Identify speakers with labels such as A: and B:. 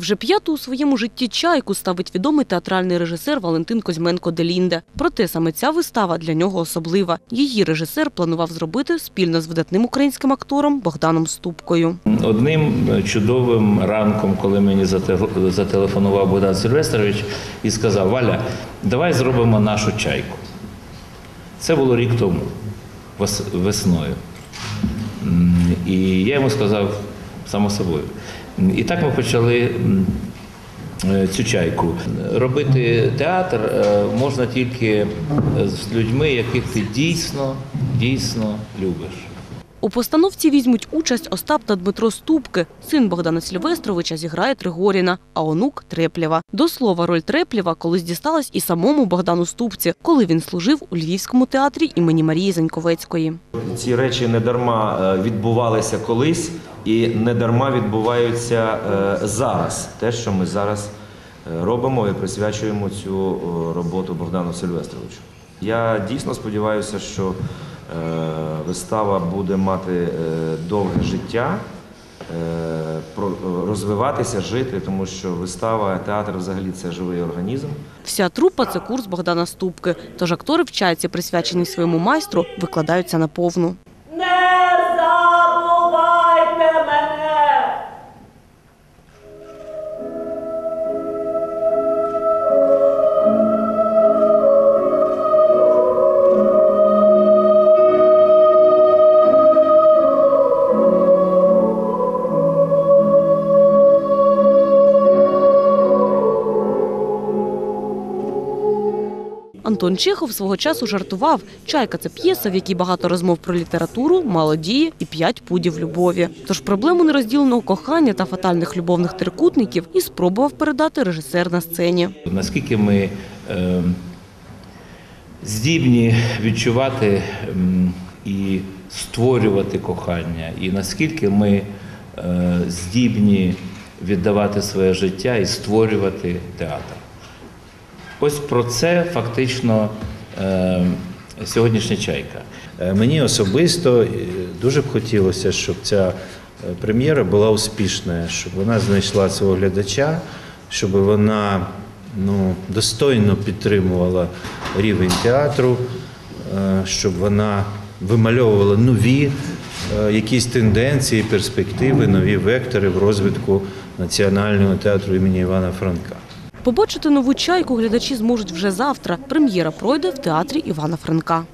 A: Вже п'яту у своєму житті чайку ставить відомий театральний режисер Валентин Козьменко Делінде. Проте саме ця вистава для нього особлива. Її режисер планував зробити спільно з видатним українським актором Богданом Ступкою.
B: Одним чудовим ранком, коли мені зателефонував Богдан Сильвестрович і сказав: Валя, давай зробимо нашу чайку. Це було рік тому, весною. І я йому сказав само собою. І так ми почали е, цю чайку. Робити театр е, можна тільки з людьми, яких ти дійсно, дійсно любиш.
A: У постановці візьмуть участь Остап та Дмитро Ступки. Син Богдана Сільвестровича зіграє Тригоріна, а онук Треплєва. До слова, роль Треплєва колись дісталась і самому Богдану Ступці, коли він служив у Львівському театрі імені Марії Заньковецької.
C: Ці речі не дарма е, відбувалися колись і не дарма відбуваються е, зараз. Те, що ми зараз е, робимо і присвячуємо цю роботу Богдану Сильвестровичу. Я дійсно сподіваюся, що вистава буде мати е, довге життя, е, розвиватися, жити, тому що вистава, театр взагалі це живий організм.
A: Вся трупа це курс Богдана Ступки. Тож актори вчаться, присвячені своєму майстру, викладаються на Антон Чехов свого часу жартував. Чайка це п'єса, в якій багато розмов про літературу, мало дії і п'ять пудів любові. Тож проблему нерозділеного кохання та фатальних любовних трикутників і спробував передати режисер на сцені.
B: Наскільки ми е, здібні відчувати і створювати кохання, і наскільки ми е, здібні віддавати своє життя і створювати театр. Ось про це фактично е, сьогоднішня чайка.
D: Е, Мені особисто е, дуже б хотілося, щоб ця прем'єра була успішною, щоб вона знайшла свого глядача, щоб вона ну, достойно підтримувала рівень театру, щоб вона вимальовувала нові якісь тенденції, перспективи, нові вектори в розвитку Національного театру імені Івана Франка.
A: Побачити нову чайку глядачі зможуть вже завтра. Прем'єра пройде в театрі Івана Франка.